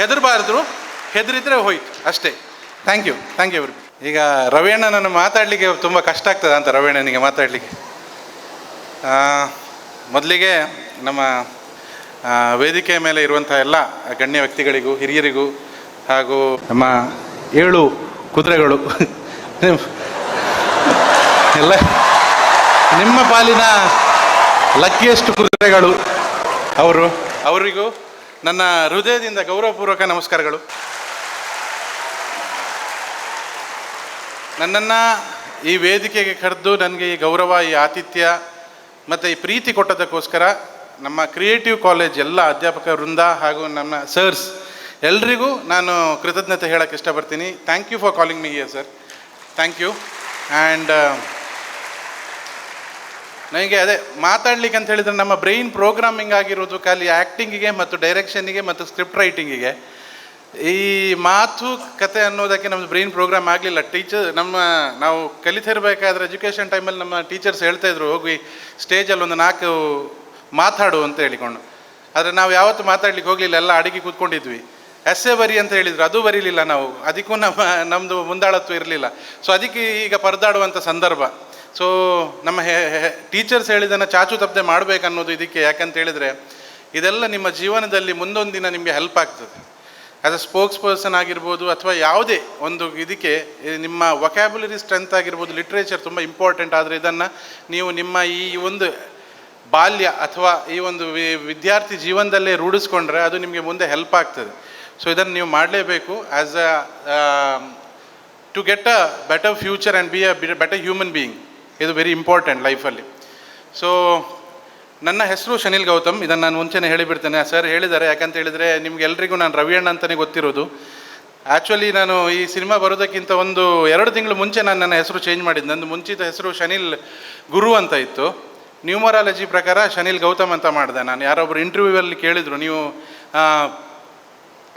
ಹೆದರಬಾರ್ದು. ಹೆದರಿದ್ರೆ ಹೋಯ್ತು. ಅಷ್ಟೇ. ಥ್ಯಾಂಕ್ ಯು ಥ್ಯಾಂಕ್ ಯು ಈಗ ರವಿಯಣ್ಣನನ್ನು ಮಾತಾಡಲಿಕ್ಕೆ ತುಂಬ ಕಷ್ಟ ಆಗ್ತದೆ ಅಂತ ರವಿಯಣ್ಣನಿಗೆ ಮಾತಾಡಲಿಕ್ಕೆ. ಮೊದಲಿಗೆ ನಮ್ಮ ವೇದಿಕೆಯ ಮೇಲೆ ಇರುವಂಥ ಎಲ್ಲ ಗಣ್ಯ ವ್ಯಕ್ತಿಗಳಿಗೂ, ಹಿರಿಯರಿಗೂ ಹಾಗೂ ನಮ್ಮ ಏಳು ಕುದುರೆಗಳು ಎಲ್ಲ, ನಿಮ್ಮ ಪಾಲಿನ ಲಕ್ಕಿಯಷ್ಟು ಕುದುರೆಗಳು ಅವರು, ಅವರಿಗೂ ನನ್ನ ಹೃದಯದಿಂದ ಗೌರವಪೂರ್ವಕ ನಮಸ್ಕಾರಗಳು. ನನ್ನನ್ನು ಈ ವೇದಿಕೆಗೆ ಕರೆದು ನನಗೆ ಈ ಗೌರವ, ಈ ಆತಿಥ್ಯ ಮತ್ತು ಈ ಪ್ರೀತಿ ಕೊಟ್ಟದಕ್ಕೋಸ್ಕರ ನಮ್ಮ ಕ್ರಿಯೇಟಿವ್ ಕಾಲೇಜ್ ಎಲ್ಲ ಅಧ್ಯಾಪಕ ವೃಂದ ಹಾಗೂ ನಮ್ಮ ಸರ್ಸ್ ಎಲ್ರಿಗೂ ನಾನು ಕೃತಜ್ಞತೆ ಹೇಳೋಕ್ಕೆ ಇಷ್ಟಪಡ್ತೀನಿ. Thank you for calling me here sir thank you and ನನಗೆ ಅದೇ ಮಾತಾಡ್ಲಿಕ್ಕೆ ಅಂತ ಹೇಳಿದ್ರೆ ನಮ್ಮ ಬ್ರೈನ್ ಪ್ರೋಗ್ರಾಮಿಂಗ್ ಆಗಿರೋದು ಖಾಲಿ ಆ್ಯಕ್ಟಿಂಗಿಗೆ ಮತ್ತು ಡೈರೆಕ್ಷನ್ನಿಗೆ ಮತ್ತು ಸ್ಕ್ರಿಪ್ಟ್ ರೈಟಿಂಗಿಗೆ ಈ ಮಾತು, ಕತೆ ಅನ್ನೋದಕ್ಕೆ ನಮ್ಮದು ಬ್ರೈನ್ ಪ್ರೋಗ್ರಾಮ್ ಆಗಲಿಲ್ಲ. ಟೀಚರ್ ನಮ್ಮ, ನಾವು ಕಲಿತಿರ್ಬೇಕಾದ್ರೆ ಎಜುಕೇಷನ್ ಟೈಮಲ್ಲಿ ನಮ್ಮ ಟೀಚರ್ಸ್ ಹೇಳ್ತಾ ಇದ್ರು ಹೋಗಿ ಸ್ಟೇಜಲ್ಲಿ ಒಂದು ನಾಲ್ಕು ಮಾತಾಡು ಅಂತ ಹೇಳಿಕೊಂಡು. ಆದರೆ ನಾವು ಯಾವತ್ತೂ ಮಾತಾಡ್ಲಿಕ್ಕೆ ಹೋಗಲಿಲ್ಲ, ಎಲ್ಲ ಅಡಿಗೆ ಕೂತ್ಕೊಂಡಿದ್ವಿ. ಎಸ್ಸೆ ಬರಿ ಅಂತ ಹೇಳಿದ್ರು, ಅದು ಬರೀಲಿಲ್ಲ ನಾವು. ಅದಕ್ಕೂ ನಮ್ಮ ನಮ್ಮದು ಮುಂದಾಳತ್ವ ಇರಲಿಲ್ಲ. ಸೊ ಅದಕ್ಕೆ ಈಗ ಪರದಾಡುವಂಥ ಸಂದರ್ಭ. ಸೊ ನಮ್ಮ ಟೀಚರ್ಸ್ ಹೇಳಿದ್ದನ್ನು ಚಾಚು ತಪ್ಪದೆ ಮಾಡಬೇಕನ್ನೋದು ಇದಕ್ಕೆ ಯಾಕಂತ ಹೇಳಿದರೆ, ಇದೆಲ್ಲ ನಿಮ್ಮ ಜೀವನದಲ್ಲಿ ಮುಂದೊಂದು ದಿನ ನಿಮಗೆ ಹೆಲ್ಪ್ ಆಗ್ತದೆ. ಆ್ಯಸ್ ಅ ಸ್ಪೋಕ್ಸ್ ಪರ್ಸನ್ ಆಗಿರ್ಬೋದು ಅಥವಾ ಯಾವುದೇ ಒಂದು ಇದಕ್ಕೆ ನಿಮ್ಮ ವೊಕ್ಯಾಬುಲರಿ ಸ್ಟ್ರೆಂತ್ ಆಗಿರ್ಬೋದು ಲಿಟ್ರೇಚರ್ ತುಂಬ ಇಂಪಾರ್ಟೆಂಟ್ ಆದರೆ ಇದನ್ನು ನೀವು ನಿಮ್ಮ ಈ ಒಂದು ಬಾಲ್ಯ ಅಥವಾ ಈ ಒಂದು ವಿದ್ಯಾರ್ಥಿ ಜೀವನದಲ್ಲೇ ರೂಢಿಸ್ಕೊಂಡ್ರೆ ಅದು ನಿಮಗೆ ಮುಂದೆ ಹೆಲ್ಪ್ ಆಗ್ತದೆ. ಸೊ ಇದನ್ನು ನೀವು ಮಾಡಲೇಬೇಕು as a to get a better future and be a better human being ಇದು ವೆರಿ ಇಂಪಾರ್ಟೆಂಟ್ ಲೈಫಲ್ಲಿ ಸೊ ನನ್ನ ಹೆಸರು ಶನಿಲ್ ಗೌತಮ್ ಇದನ್ನು ನಾನು ಮುಂಚೆನೇ ಹೇಳಿಬಿಡ್ತೇನೆ. ಸರ್ ಹೇಳಿದ್ದಾರೆ. ಯಾಕಂತ ಹೇಳಿದರೆ ನಿಮ್ಗೆಲ್ರಿಗೂ ನಾನು ರವಿಯಣ್ಣ ಅಂತಲೇ ಗೊತ್ತಿರೋದು. ಆ್ಯಕ್ಚುಲಿ ನಾನು ಈ ಸಿನಿಮಾ ಬರೋದಕ್ಕಿಂತ ಒಂದು ಎರಡು ತಿಂಗಳು ಮುಂಚೆ ನಾನು ನನ್ನ ಹೆಸರು ಚೇಂಜ್ ಮಾಡಿದ್ದೆ. ನಂದು ಮುಂಚಿತ ಹೆಸರು ಶನಿಲ್ ಗುರು ಅಂತ ಇತ್ತು. ನ್ಯೂಮರಾಲಜಿ ಪ್ರಕಾರ ಶನಿಲ್ ಗೌತಮ್ ಅಂತ ಮಾಡಿದೆ ನಾನು. ಯಾರೊಬ್ಬರು ಇಂಟರ್ವ್ಯೂವಲ್ಲಿ ಕೇಳಿದರು. ನೀವು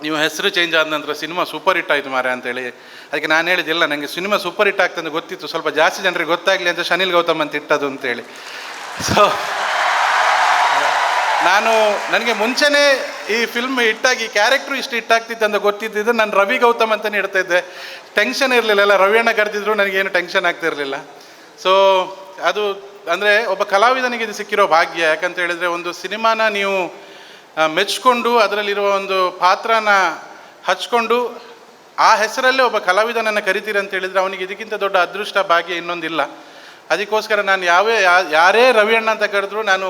ನೀವು ಹೆಸರು ಚೇಂಜ್ ಆದ ನಂತರ ಸಿನಿಮಾ ಸೂಪರ್ ಹಿಟ್ ಆಯಿತು ಮಾರೆ ಅಂತೇಳಿ. ಅದಕ್ಕೆ ನಾನು ಹೇಳಿದ್ದಿಲ್ಲ ನನಗೆ ಸಿನಿಮಾ ಸೂಪರ್ ಹಿಟ್ ಆಗ್ತದೆ ಗೊತ್ತಿತ್ತು. ಸ್ವಲ್ಪ ಜಾಸ್ತಿ ಜನರಿಗೆ ಗೊತ್ತಾಗಲಿ ಅಂತ ಶನಿಲ್ ಗೌತಮ್ ಅಂತ ಇಟ್ಟದು ಅಂತೇಳಿ. ಸೊ ನಾನು ನನಗೆ ಮುಂಚೆನೇ ಈ ಫಿಲ್ಮ್ ಹಿಟ್ಟಾಗಿ ಕ್ಯಾರೆಕ್ಟ್ರು ಇಷ್ಟು ಹಿಟ್ಟಾಗ್ತಿತ್ತು ಅಂತ ಗೊತ್ತಿದ್ದಿದ್ದು ನಾನು ರವಿ ಗೌತಮ್ ಅಂತಲೇ ಇಡ್ತಾ ಇದ್ದೆ. ಟೆನ್ಷನ್ ಇರಲಿಲ್ಲ, ಎಲ್ಲ ರವಿಯಣ್ಣ ಕರೆದಿದ್ರು ನನಗೇನು ಟೆನ್ಷನ್ ಆಗ್ತಿರಲಿಲ್ಲ. ಸೊ ಅದು ಅಂದರೆ ಒಬ್ಬ ಕಲಾವಿದನಿಗೆ ಇದು ಸಿಕ್ಕಿರೋ ಭಾಗ್ಯ. ಯಾಕಂತ ಹೇಳಿದರೆ ಒಂದು ಸಿನಿಮಾನ ನೀವು ಮೆಚ್ಕೊಂಡು ಅದರಲ್ಲಿರುವ ಒಂದು ಪಾತ್ರನ ಹಚ್ಕೊಂಡು ಆ ಹೆಸರಲ್ಲೇ ಒಬ್ಬ ಕಲಾವಿದನನ್ನು ಕರಿತೀರಿ ಅಂತ ಹೇಳಿದರೆ ಅವನಿಗೆ ಇದಕ್ಕಿಂತ ದೊಡ್ಡ ಅದೃಷ್ಟ ಭಾಗ್ಯ ಇನ್ನೊಂದಿಲ್ಲ. ಅದಕ್ಕೋಸ್ಕರ ನಾನು ಯಾವೇ ಯಾರೇ ರವಿಯಣ್ಣ ಅಂತ ಕರೆದ್ರು ನಾನು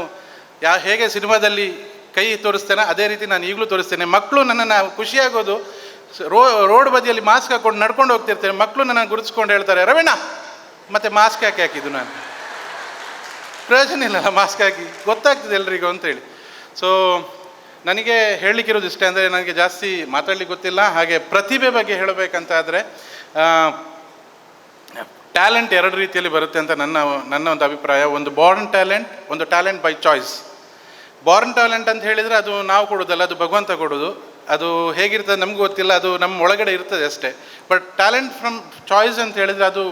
ಯಾ ಹೇಗೆ ಸಿನಿಮಾದಲ್ಲಿ ಕೈ ತೋರಿಸ್ತೇನೆ ಅದೇ ರೀತಿ ನಾನು ಈಗಲೂ ತೋರಿಸ್ತೇನೆ. ಮಕ್ಕಳು ನನ್ನನ್ನು ಖುಷಿಯಾಗೋದು ರೋ ರೋಡ್ ಬದಿಯಲ್ಲಿ ಮಾಸ್ಕ್ ಹಾಕ್ಕೊಂಡು ನಡ್ಕೊಂಡು ಹೋಗ್ತಿರ್ತೇನೆ. ಮಕ್ಕಳು ನನ್ನನ್ನು ಗುರುತಿಸ್ಕೊಂಡು ಹೇಳ್ತಾರೆ, ರವಿಣ್ಣ, ಮತ್ತು ಮಾಸ್ಕ್ ಯಾಕೆ ಹಾಕಿದ್ದು ನಾನು? ಪ್ರಯೋಜನ ಇಲ್ಲ ಮಾಸ್ಕ್ ಹಾಕಿ ಗೊತ್ತಾಗ್ತದೆ ಎಲ್ರಿಗೂ ಅಂತೇಳಿ ಸೊ ನನಗೆ ಹೇಳಲಿಕ್ಕಿರೋದು ಇಷ್ಟೇ ಅಂದರೆ ನನಗೆ ಜಾಸ್ತಿ ಮಾತಾಡಲಿಕ್ಕೆ ಗೊತ್ತಿಲ್ಲ. ಹಾಗೆ ಪ್ರತಿಭೆ ಬಗ್ಗೆ ಹೇಳಬೇಕಂತಾದರೆ ಟ್ಯಾಲೆಂಟ್ ಎರಡು ರೀತಿಯಲ್ಲಿ ಬರುತ್ತೆ ಅಂತ ನನ್ನ ನನ್ನ ಒಂದು ಅಭಿಪ್ರಾಯ. ಒಂದು ಬಾರ್ನ್ ಟ್ಯಾಲೆಂಟ್ ಒಂದು talent by choice born talent ಅಂತ ಹೇಳಿದರೆ ಅದು ನಾವು ಕೊಡೋದಲ್ಲ ಅದು ಭಗವಂತ ಕೊಡೋದು ಅದು ಹೇಗಿರ್ತದೆ ನಮ್ಗೆ ಗೊತ್ತಿಲ್ಲ, ಅದು ನಮ್ಮ ಒಳಗಡೆ ಇರ್ತದೆ ಅಷ್ಟೇ. ಬಟ್ ಟ್ಯಾಲೆಂಟ್ ಫ್ರಮ್ ಚಾಯ್ಸ್ ಅಂತ ಹೇಳಿದರೆ ಅದು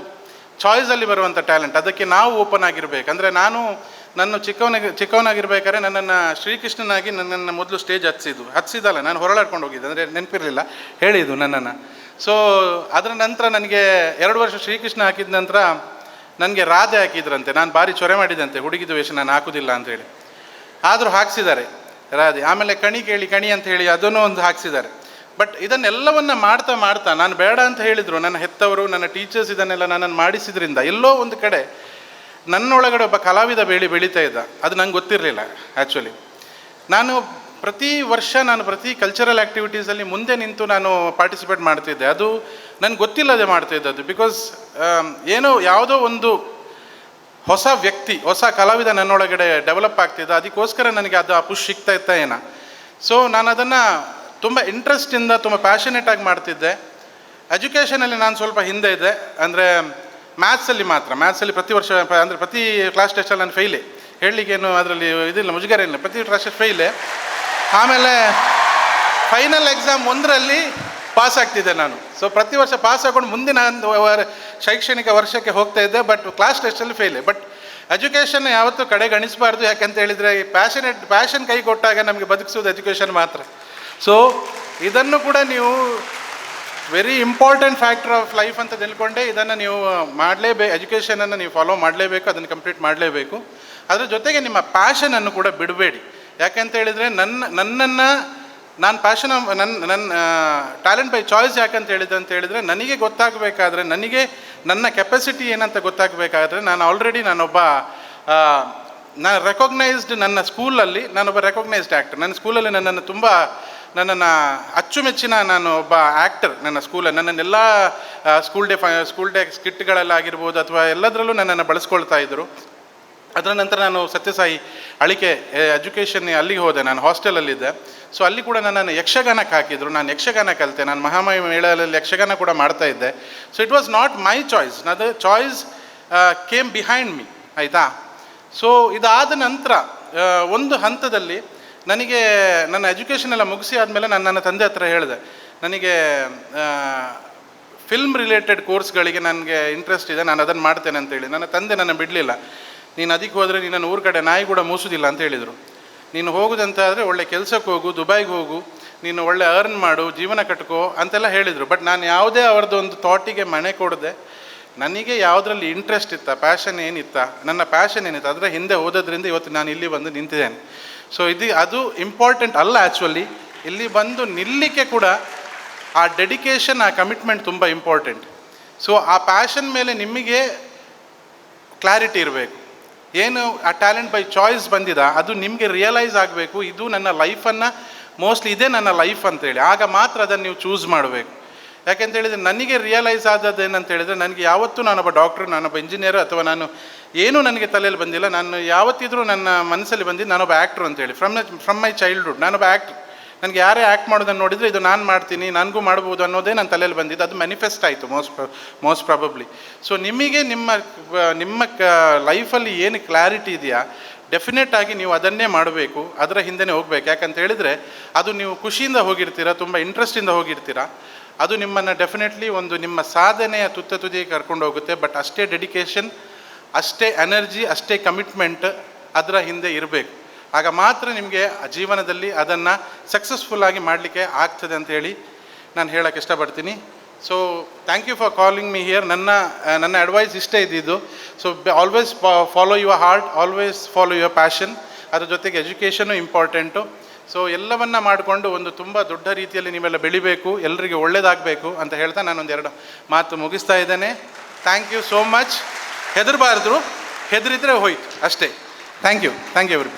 ಚಾಯ್ಸಲ್ಲಿ ಬರುವಂಥ ಟ್ಯಾಲೆಂಟ್ ಅದಕ್ಕೆ ನಾವು ಓಪನ್ ಆಗಿರಬೇಕು. ಅಂದರೆ ನಾನು ನನ್ನ ಚಿಕ್ಕವನಾಗಿ, ಚಿಕ್ಕವನಾಗಿರ್ಬೇಕಾದ್ರೆ ನನ್ನನ್ನು ಶ್ರೀಕೃಷ್ಣನಾಗಿ ನನ್ನನ್ನು ಮೊದಲು ಸ್ಟೇಜ್ ಹತ್ಸಿದ್ದು ಹತ್ಸಿದಲ್ಲ ನಾನು ಹೊರಳಾಡ್ಕೊಂಡು ಹೋಗಿದ್ದೆ. ಅಂದರೆ ನೆನಪಿರಲಿಲ್ಲ. ಹೇಳಿದ್ದು ನನ್ನನ್ನು. ಸೊ ಅದರ ನಂತರ ನನಗೆ ಎರಡು ವರ್ಷ ಶ್ರೀಕೃಷ್ಣ ಹಾಕಿದ ನಂತರ ನನಗೆ ರಾಧೆ ಹಾಕಿದ್ರಂತೆ. ನಾನು ಭಾರಿ ಚೊರೆ ಮಾಡಿದಂತೆ ಹುಡುಗಿದ ವೇಷ ನಾನು ಹಾಕೋದಿಲ್ಲ ಅಂತೇಳಿ ಆದರೂ ಹಾಕ್ಸಿದ್ದಾರೆ ರಾಧೆ. ಆಮೇಲೆ ಕಣಿ ಕೇಳಿ, ಕಣಿ ಅಂತ ಹೇಳಿ ಅದನ್ನು ಒಂದು ಹಾಕ್ಸಿದ್ದಾರೆ. ಬಟ್ ಇದನ್ನೆಲ್ಲವನ್ನು ಮಾಡ್ತಾ ಮಾಡ್ತಾ, ನಾನು ಬೇಡ ಅಂತ ಹೇಳಿದರು. ನನ್ನ ಹೆತ್ತವರು, ನನ್ನ ಟೀಚರ್ಸ್ ಇದನ್ನೆಲ್ಲ ನನ್ನನ್ನು ಮಾಡಿಸಿದ್ರಿಂದ ಎಲ್ಲೋ ಒಂದು ಕಡೆ ನನ್ನೊಳಗಡೆ ಒಬ್ಬ ಕಲಾವಿದ ಬೆಳಿ ಬೆಳೀತಾ ಇದ್ದ. ಅದು ನಂಗೆ ಗೊತ್ತಿರಲಿಲ್ಲ ಆ್ಯಕ್ಚುಲಿ ನಾನು ಪ್ರತಿ ವರ್ಷ ನಾನು ಪ್ರತಿ ಕಲ್ಚರಲ್ ಆ್ಯಕ್ಟಿವಿಟೀಸಲ್ಲಿ ಮುಂದೆ ನಿಂತು ನಾನು ಪಾರ್ಟಿಸಿಪೇಟ್ ಮಾಡ್ತಿದ್ದೆ. ಅದು ನನಗೆ ಗೊತ್ತಿಲ್ಲದೆ ಮಾಡ್ತಾ ಇದ್ದದ್ದು ಬಿಕಾಸ್ ಏನೋ ಯಾವುದೋ ಒಂದು ಹೊಸ ವ್ಯಕ್ತಿ, ಹೊಸ ಕಲಾವಿದ ನನ್ನೊಳಗಡೆ ಡೆವಲಪ್ ಆಗ್ತಿದ್ದ. ಅದಕ್ಕೋಸ್ಕರ ನನಗೆ ಅದು ಆ ಪುಷ್ ಸಿಗ್ತಾ ಇತ್ತ ಏನ. ಸೊ ನಾನು ಅದನ್ನು ತುಂಬ ಇಂಟ್ರೆಸ್ಟಿಂದ ತುಂಬ ಪ್ಯಾಷನೇಟಾಗಿ ಮಾಡ್ತಿದ್ದೆ. ಎಜುಕೇಷನಲ್ಲಿ ನಾನು ಸ್ವಲ್ಪ ಹಿಂದೆ ಇದ್ದೆ. ಅಂದರೆ ಮ್ಯಾಥ್ಸಲ್ಲಿ ಮಾತ್ರ. ಮ್ಯಾಥ್ಸಲ್ಲಿ ಪ್ರತಿ ವರ್ಷ, ಅಂದರೆ ಪ್ರತಿ ಕ್ಲಾಸ್ ಟೆಸ್ಟಲ್ಲಿ ನಾನು ಫೈಲೇ ಹೇಳಲಿಕ್ಕೇನು ಅದರಲ್ಲಿ ಇದಿಲ್ಲ, ಮುಜುಗರ ಇಲ್ಲ. ಪ್ರತಿ ಕ್ಲಾಸ್ ಟೆಸ್ಟ್ ಫೈಲೇ ಆಮೇಲೆ ಫೈನಲ್ ಎಕ್ಸಾಮ್ ಒಂದರಲ್ಲಿ ಪಾಸ್ ಆಗ್ತಿದ್ದೆ ನಾನು. ಸೊ ಪ್ರತಿ ವರ್ಷ ಪಾಸ್ ಆಗೊಂಡು ಮುಂದಿನ ಶೈಕ್ಷಣಿಕ ವರ್ಷಕ್ಕೆ ಹೋಗ್ತಾ ಇದ್ದೆ ಬಟ್ ಕ್ಲಾಸ್ ಟೆಸ್ಟಲ್ಲಿ ಫೇಲೆ ಬಟ್ ಎಜುಕೇಷನ್ ಯಾವತ್ತೂ ಕಡೆಗಣಿಸಬಾರ್ದು. ಯಾಕಂತ ಹೇಳಿದರೆ ಪ್ಯಾಷನೇಟ್ ಪ್ಯಾಷನ್ ಕೈ ಕೊಟ್ಟಾಗ ನಮಗೆ ಬದುಕಿಸೋದು ಎಜುಕೇಷನ್ ಮಾತ್ರ. ಸೊ ಇದನ್ನು ಕೂಡ ನೀವು very important factor of life ಅಂತ ತಿಳ್ಕೊಂಡೆ, ಇದನ್ನು ನೀವು ಮಾಡಲೇಬೇಕು ಎಜುಕೇಷನನ್ನು ನೀವು ಫಾಲೋ ಮಾಡಲೇಬೇಕು, ಅದನ್ನು ಕಂಪ್ಲೀಟ್ ಮಾಡಲೇಬೇಕು. ಅದರ ಜೊತೆಗೆ ನಿಮ್ಮ ಪ್ಯಾಷನನ್ನು ಕೂಡ ಬಿಡಬೇಡಿ. ಯಾಕೆಂತ ಹೇಳಿದರೆ, ನನ್ನ, ನನ್ನನ್ನು, ನಾನು ಪ್ಯಾಷನ್ ನನ್ನ ನನ್ನ ಟ್ಯಾಲೆಂಟ್ ಬೈ ಚಾಯ್ಸ್ ಯಾಕಂತ ಹೇಳಿದೆ ಅಂತ ಹೇಳಿದರೆ, ನನಗೆ ಗೊತ್ತಾಗಬೇಕಾದ್ರೆ, ನನಗೆ ನನ್ನ ಕೆಪಾಸಿಟಿ ಏನಂತ ಗೊತ್ತಾಗಬೇಕಾದ್ರೆ, ನಾನು ಆಲ್ರೆಡಿ ನಾನೊಬ್ಬ ನಾನು ರೆಕಗ್ನೈಸ್ಡ್ ನನ್ನ ಸ್ಕೂಲಲ್ಲಿ ನಾನೊಬ್ಬ ರೆಕಗ್ನೈಸ್ಡ್ ಆ್ಯಕ್ಟರ್ ನನ್ನ ಸ್ಕೂಲಲ್ಲಿ ನನ್ನನ್ನು ತುಂಬ ನನ್ನನ್ನು ಅಚ್ಚುಮೆಚ್ಚಿನ ನಾನು ಒಬ್ಬ ಆ್ಯಕ್ಟರ್ ನನ್ನ ಸ್ಕೂಲಲ್ಲಿ ನನ್ನನ್ನೆಲ್ಲ ಸ್ಕೂಲ್ ಡೇ ಸ್ಕೂಲ್ ಡೇ ಸ್ಕಿಟ್ಗಳಲ್ಲಾಗಿರ್ಬೋದು ಅಥವಾ ಎಲ್ಲದರಲ್ಲೂ ನನ್ನನ್ನು ಬಳಸ್ಕೊಳ್ತಾ ಇದ್ದರು ಅದರ ನಂತರ ನಾನು ಸತ್ಯಸಾಯಿ ಅಳಿಕೆ ಎಜುಕೇಷನ್ ಅಲ್ಲಿಗೆ ಹೋದೆ. ನಾನು ಹಾಸ್ಟೆಲಲ್ಲಿದ್ದೆ ಸೊ ಅಲ್ಲಿ ಕೂಡ ನನ್ನನ್ನು ಯಕ್ಷಗಾನಕ್ಕೆ ಹಾಕಿದರು. ನಾನು ಯಕ್ಷಗಾನ ಕಲಿತೆ. ನಾನು ಮಹಾಮಯ ಮೇಳದಲ್ಲಿ ಯಕ್ಷಗಾನ ಕೂಡ ಮಾಡ್ತಾ ಇದ್ದೆ. So it was not my choice ಅದು ಚಾಯ್ಸ್ ಕೇಮ್ ಬಿಹೈಂಡ್ ಮೀ ಆಯಿತಾ? ಸೊ ಇದಾದ ನಂತರ ಒಂದು ಹಂತದಲ್ಲಿ ನನಗೆ ನನ್ನ ಎಜುಕೇಷನ್ ಎಲ್ಲ ಮುಗಿಸಿ ಆದಮೇಲೆ ನಾನು ನನ್ನ ತಂದೆ ಹತ್ರ ಹೇಳಿದೆ. ನನಗೆ ಫಿಲ್ಮ್ ರಿಲೇಟೆಡ್ ಕೋರ್ಸ್ಗಳಿಗೆ ನನಗೆ ಇಂಟ್ರೆಸ್ಟ್ ಇದೆ, ನಾನು ಅದನ್ನು ಮಾಡ್ತೇನೆ ಅಂತೇಳಿ ನನ್ನ ತಂದೆ ನನ್ನ ಬಿಡಲಿಲ್ಲ. ನೀನು ಅದಕ್ಕೆ ಹೋದರೆ ನೀನನ್ನು ಊರ ಕಡೆ ನಾಯಿ ಕೂಡ ಮೂಸುದಿಲ್ಲ ಅಂತ ಹೇಳಿದರು. ನೀನು ಹೋಗುದಂತಾದರೆ ಒಳ್ಳೆ ಕೆಲಸಕ್ಕೆ ಹೋಗು, ದುಬೈಗೆ ಹೋಗು, ನೀನು ಒಳ್ಳೆ ಅರ್ನ್ ಮಾಡು, ಜೀವನ ಕಟ್ಕೋ ಅಂತೆಲ್ಲ ಹೇಳಿದರು. ಬಟ್ ನಾನು ಯಾವುದೇ ಅವ್ರದ್ದು ಒಂದು ಥಾಟಿಗೆ ಮನೆ ಕೊಡದೆ, ನನಗೆ ಯಾವುದರಲ್ಲಿ ಇಂಟ್ರೆಸ್ಟ್ ಇತ್ತ ಪ್ಯಾಷನ್ ಏನಿತ್ತ, ನನ್ನ ಪ್ಯಾಷನ್ ಏನಿತ್ತು, ಅದರ ಹಿಂದೆ ಓದೋದ್ರಿಂದ ಇವತ್ತು ನಾನು ಇಲ್ಲಿ ಬಂದು ನಿಂತಿದ್ದೇನೆ. ಸೊ ಇದು ಅದು ಇಂಪಾರ್ಟೆಂಟ್ ಅಲ್ಲ ಆ್ಯಕ್ಚುಲಿ ಇಲ್ಲಿ ಬಂದು ನಿಲ್ಲಕ್ಕೆ ಕೂಡ ಆ ಡೆಡಿಕೇಶನ್ ಆ ಕಮಿಟ್ಮೆಂಟ್ ತುಂಬ ಇಂಪಾರ್ಟೆಂಟ್ ಸೊ ಆ ಪ್ಯಾಷನ್ ಮೇಲೆ ನಿಮಗೆ ಕ್ಲಾರಿಟಿ ಇರಬೇಕು. ಏನು ಆ ಟ್ಯಾಲೆಂಟ್ ಬೈ ಚಾಯ್ಸ್ ಬಂದಿದ, ಅದು ನಿಮಗೆ ರಿಯಲೈಸ್ ಆಗಬೇಕು. ಇದು ನನ್ನ ಲೈಫನ್ನು ಮೋಸ್ಟ್ಲಿ ಇದೇ ನನ್ನ ಲೈಫ್ ಅಂತೇಳಿ. ಆಗ ಮಾತ್ರ ಅದನ್ನು ನೀವು ಚೂಸ್ ಮಾಡಬೇಕು. ಯಾಕೆಂತ ಹೇಳಿದರೆ ನನಗೆ ರಿಯಲೈಸ್ ಆದದ್ದು ಏನಂತ ಹೇಳಿದರೆ ನನಗೆ ಯಾವತ್ತೂ ನಾನೊಬ್ಬ ಡಾಕ್ಟ್ರು ನಾನೊಬ್ಬ ಇಂಜಿನಿಯರ್ ಅಥವಾ ನಾನು ಏನೂ ನನಗೆ ತಲೆಯಲ್ಲಿ ಬಂದಿಲ್ಲ. ನಾನು ಯಾವತ್ತಿದ್ರೂ ನನ್ನ ಮನಸ್ಸಲ್ಲಿ ಬಂದಿದ್ದು ನಾನೊಬ್ಬ ಆ್ಯಕ್ಟ್ರು ಅಂತೇಳಿ. ಫ್ರಮ್ ಫ್ರಮ್ ಮೈ ಚೈಲ್ಡ್ಹುಡ್ ನಾನೊಬ್ಬ ಆ್ಯಕ್ಟ್ರ್ ನನಗೆ ಯಾರೇ ಆ್ಯಕ್ಟ್ ಮಾಡೋದನ್ನು ನೋಡಿದರೆ ಇದು ನಾನು ಮಾಡ್ತೀನಿ, ನನಗೂ ಮಾಡ್ಬೋದು ಅನ್ನೋದೇ ನನ್ನ ತಲೆಯಲ್ಲಿ ಬಂದಿದ್ದು. ಅದು ಮ್ಯಾನಿಫೆಸ್ಟ್ ಆಯಿತು ಮೋಸ್ಟ್ ಮೋಸ್ಟ್ ಪ್ರಾಬಬ್ಲಿ ಸೊ ನಿಮಗೆ ನಿಮ್ಮ ನಿಮ್ಮ ಕ ಲೈಫಲ್ಲಿ ಏನು ಕ್ಲಾರಿಟಿ ಇದೆಯಾ? ಡೆಫಿನೆಟ್ ಆಗಿ ನೀವು ಅದನ್ನೇ ಮಾಡಬೇಕು, ಅದರ ಹಿಂದೆನೇ ಹೋಗಬೇಕು. ಯಾಕಂತ ಹೇಳಿದರೆ ಅದು ನೀವು ಖುಷಿಯಿಂದ ಹೋಗಿರ್ತೀರಾ, ತುಂಬ ಇಂಟ್ರೆಸ್ಟಿಂದ ಹೋಗಿರ್ತೀರಾ. ಅದು ನಿಮ್ಮನ್ನು ಡೆಫಿನೆಟ್ಲಿ ಒಂದು ನಿಮ್ಮ ಸಾಧನೆಯ ತುತ್ತ ತುದಿಗೆ ಕರ್ಕೊಂಡು ಹೋಗುತ್ತೆ ಬಟ್ ಅಷ್ಟೇ ಡೆಡಿಕೇಶನ್ ಅಷ್ಟೇ ಎನರ್ಜಿ ಅಷ್ಟೇ ಕಮಿಟ್ಮೆಂಟ್ ಅದರ ಹಿಂದೆ ಇರಬೇಕು. ಆಗ ಮಾತ್ರ ನಿಮಗೆ ಜೀವನದಲ್ಲಿ ಅದನ್ನು ಸಕ್ಸಸ್ಫುಲ್ಲಾಗಿ ಮಾಡಲಿಕ್ಕೆ ಆಗ್ತದೆ ಅಂತ ಹೇಳಿ ನಾನು ಹೇಳೋಕ್ಕೆ ಇಷ್ಟಪಡ್ತೀನಿ. So thank you for calling me here ನನ್ನ ನನ್ನ ಅಡ್ವೈಸ್ ಇಷ್ಟೇ ಇದ್ದಿದ್ದು. So always follow your heart always follow your passion ಅದ್ರ ಜೊತೆಗೆ ಎಜುಕೇಷನು ಇಂಪಾರ್ಟೆಂಟು ಸೊ ಎಲ್ಲವನ್ನ ಮಾಡಿಕೊಂಡು ಒಂದು ತುಂಬ ದೊಡ್ಡ ರೀತಿಯಲ್ಲಿ ನೀವೆಲ್ಲ ಬೆಳಿಬೇಕು ಎಲ್ಲರಿಗೆ ಒಳ್ಳೇದಾಗಬೇಕು ಅಂತ ಹೇಳ್ತಾ ನಾನೊಂದು ಎರಡು ಮಾತು ಮುಗಿಸ್ತಾ ಇದ್ದೇನೆ. ಥ್ಯಾಂಕ್ ಯು ಸೋ ಮಚ್ ಹೆದರಬಾರ್ದು, ಹೆದರಿದ್ರೆ ಹೋಯ್ತು, ಅಷ್ಟೇ. Thank you thank you every